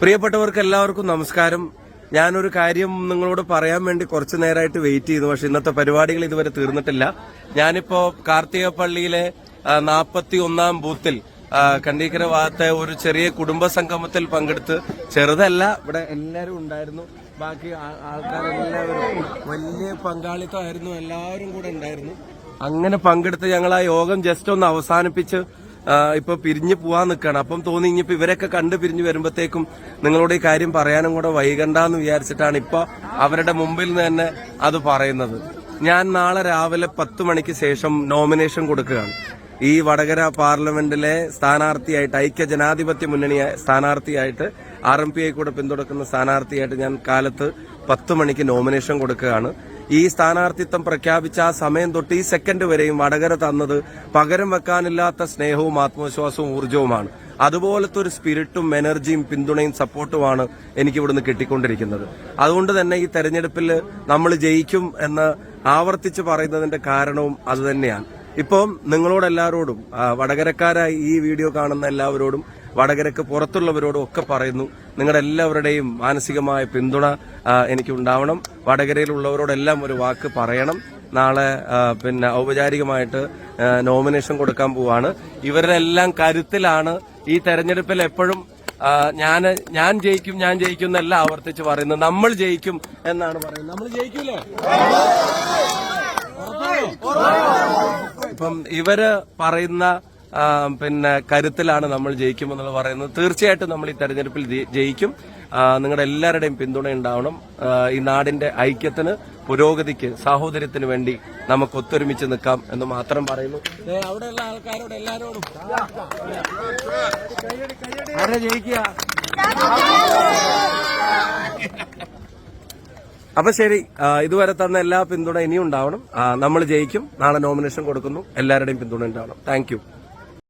പ്രിയപ്പെട്ടവർക്ക് എല്ലാവർക്കും നമസ്കാരം. ഞാനൊരു കാര്യം നിങ്ങളോട് പറയാൻ വേണ്ടി കുറച്ചു നേരമായിട്ട് വെയിറ്റ് ചെയ്തു. പക്ഷെ ഇന്നത്തെ പരിപാടികൾ ഇതുവരെ തീർന്നിട്ടില്ല. ഞാനിപ്പോ കാർത്തിക പള്ളിയിലെ നാൽപ്പത്തി ഒന്നാം ബൂത്തിൽ കണ്ടീക്കര ഭാഗത്തെ ഒരു ചെറിയ കുടുംബ സംഗമത്തിൽ പങ്കെടുത്ത് ചെറുതല്ല ഇവിടെ എല്ലാവരും ഉണ്ടായിരുന്നു. ബാക്കി ആൾക്കാരെല്ലാവരും വലിയ പങ്കാളിത്തമായിരുന്നു. എല്ലാവരും കൂടെ ഉണ്ടായിരുന്നു. അങ്ങനെ പങ്കെടുത്ത് ഞങ്ങൾ ആ യോഗം ജസ്റ്റ് ഒന്ന് അവസാനിപ്പിച്ച് ഇപ്പൊ പിരിഞ്ഞു പോവാൻ നിൽക്കുകയാണ് അപ്പം തോന്നി ഇനിയിപ്പോ ഇവരൊക്കെ കണ്ടു പിരിഞ്ഞു വരുമ്പോഴത്തേക്കും നിങ്ങളോട് ഈ കാര്യം പറയാനും കൂടെ വൈകണ്ടെന്ന് വിചാരിച്ചിട്ടാണ് ഇപ്പൊ അവരുടെ മുമ്പിൽ നിന്ന് തന്നെ അത് പറയുന്നത്. ഞാൻ നാളെ രാവിലെ പത്ത് മണിക്ക് ശേഷം നോമിനേഷൻ കൊടുക്കുകയാണ്. ഈ വടകര പാർലമെന്റിലെ സ്ഥാനാർത്ഥിയായിട്ട് ഐക്യ ജനാധിപത്യ മുന്നണി സ്ഥാനാർത്ഥിയായിട്ട് ആർ എം പി ഐ കൂടെ പിന്തുടക്കുന്ന സ്ഥാനാർത്ഥിയായിട്ട് ഞാൻ കാലത്ത് പത്ത് മണിക്ക് നോമിനേഷൻ കൊടുക്കുകയാണ്. ഈ സ്ഥാനാർത്ഥിത്വം പ്രഖ്യാപിച്ച സമയം തൊട്ട് ഈ സെക്കൻഡ് വരെയും വടകര തന്നത് പകരം വെക്കാനില്ലാത്ത സ്നേഹവും ആത്മവിശ്വാസവും ഊർജവുമാണ്. അതുപോലത്തെ ഒരു സ്പിരിറ്റും എനർജിയും പിന്തുണയും സപ്പോർട്ടുമാണ് എനിക്ക് ഇവിടുന്ന് കിട്ടിക്കൊണ്ടിരിക്കുന്നത്. അതുകൊണ്ട് തന്നെ ഈ തെരഞ്ഞെടുപ്പിൽ നമ്മൾ ജയിക്കും എന്ന് ആവർത്തിച്ച് പറയുന്നതിന്റെ കാരണവും അതുതന്നെയാണ് ഇപ്പം നിങ്ങളോടെല്ലാവരോടും വടകരക്കാരായി ഈ വീഡിയോ കാണുന്ന എല്ലാവരോടും വടകരക്ക് പുറത്തുള്ളവരോടും ഒക്കെ പറയുന്നു. നിങ്ങളുടെ എല്ലാവരുടെയും മാനസികമായ പിന്തുണ എനിക്ക് ഉണ്ടാവണം. വടകരയിലുള്ളവരോടെല്ലാം ഒരു വാക്ക് പറയണം. നാളെ പിന്നെ ഔപചാരികമായിട്ട് നോമിനേഷൻ കൊടുക്കാൻ പോവാണ്. ഇവരെല്ലാം കരുത്തിലാണ് ഈ തെരഞ്ഞെടുപ്പിൽ എപ്പോഴും ഞാൻ ഞാൻ ജയിക്കും ഞാൻ ജയിക്കും എന്നല്ല ആവർത്തിച്ച് പറയുന്നത്. നമ്മൾ ജയിക്കും എന്നാണ് പറയുന്നത്. നമ്മൾ ജയിക്കൂലേ? ഇപ്പം ഇവർ പറയുന്ന പിന്നെ കരുത്തിലാണ് നമ്മൾ ജയിക്കുമെന്നുള്ള പറയുന്നത്. തീർച്ചയായിട്ടും നമ്മൾ ഈ തെരഞ്ഞെടുപ്പിൽ ജയിക്കും. നിങ്ങളുടെ എല്ലാവരുടെയും പിന്തുണ ഉണ്ടാവണം. ഈ നാടിന്റെ ഐക്യത്തിന് പുരോഗതിക്ക് സാഹോദര്യത്തിന് വേണ്ടി നമുക്ക് ഒത്തൊരുമിച്ച് നിൽക്കാം എന്ന് മാത്രം പറയുന്നു. അവിടെയുള്ള അപ്പൊ ശരി ഇതുവരെ തന്ന എല്ലാ പിന്തുണ ഇനിയും ഉണ്ടാവണം. നമ്മൾ ജയിക്കും. നാളെ നോമിനേഷൻ കൊടുക്കുന്നു. എല്ലാവരുടെയും പിന്തുണ ഉണ്ടാവണം. താങ്ക്